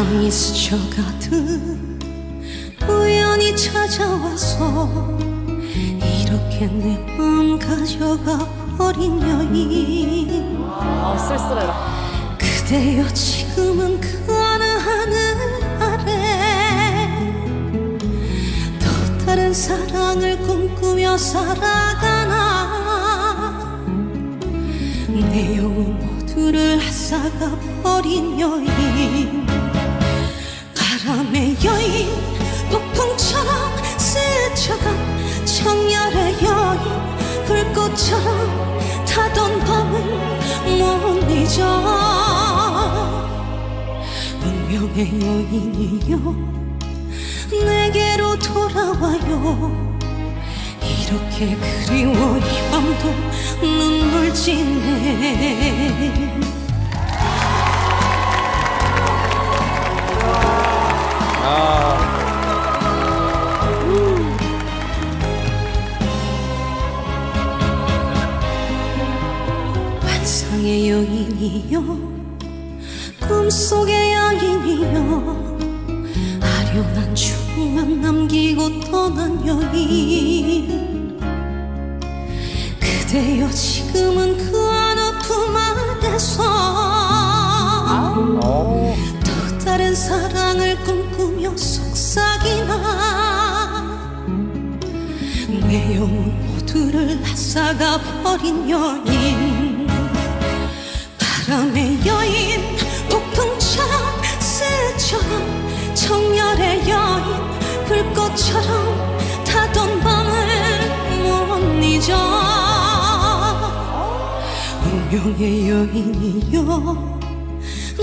바람이 스쳐가듯 우연히 찾아와서 이렇게 내 마음 가져가 버린 여인. 아 쓸쓸해라. 그대여 지금은 그 어느 하늘 아래 또 다른 사랑을 꿈꾸며 살아가나. 내 영혼 모두를 앗아가 버린 여인 꽃처럼 타던 밤을 못 잊어 운명의 여인이여 내게로 돌아와요. 이렇게 그리워 이 밤도 눈물 짓네 환상의 여인이여 꿈속의 여인이여 아련한 추억만 남기고 떠난 여인. 그대여 지금은 그 어느 품 안에서 어. 또 다른 사랑을 꿈꾸며 속삭이나 내 영혼 모두를 앗아가 버린 여인 불꽃처럼 타던 밤을 못 잊어 운명의 여인이여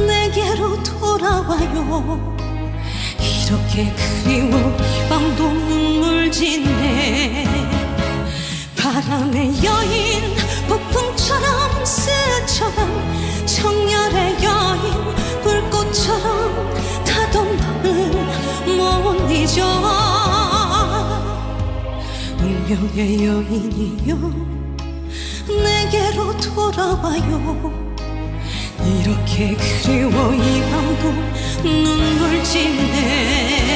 내게로 돌아와요. 이렇게 그리워 운명의 여인이여 내게로 돌아와요. 이렇게 그리워 이 밤도 눈물 짓네